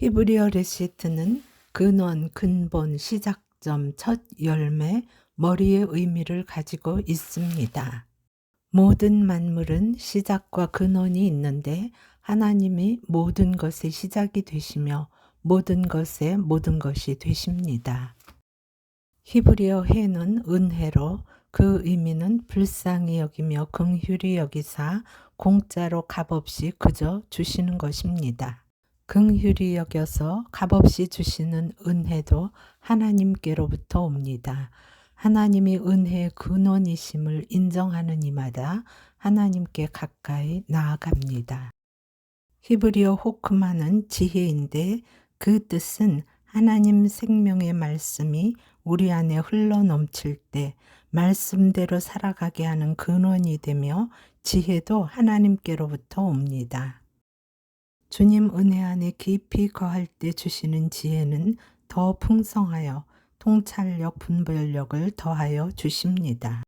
히브리어 레시트는 근원, 근본, 시작점, 첫 열매, 머리의 의미를 가지고 있습니다. 모든 만물은 시작과 근원이 있는데 하나님이 모든 것의 시작이 되시며 모든 것의 모든 것이 되십니다. 히브리어 해는 은혜로 그 의미는 불쌍히 여기며 긍휼히 여기사 공짜로 값없이 그저 주시는 것입니다. 긍휼히 여겨서 값없이 주시는 은혜도 하나님께로부터 옵니다. 하나님이 은혜의 근원이심을 인정하는 이마다 하나님께 가까이 나아갑니다. 히브리어 호크마는 지혜인데 그 뜻은 하나님 생명의 말씀이 우리 안에 흘러 넘칠 때 말씀대로 살아가게 하는 근원이 되며 지혜도 하나님께로부터 옵니다. 주님 은혜 안에 깊이 거할 때 주시는 지혜는 더 풍성하여 통찰력, 분별력을 더하여 주십니다.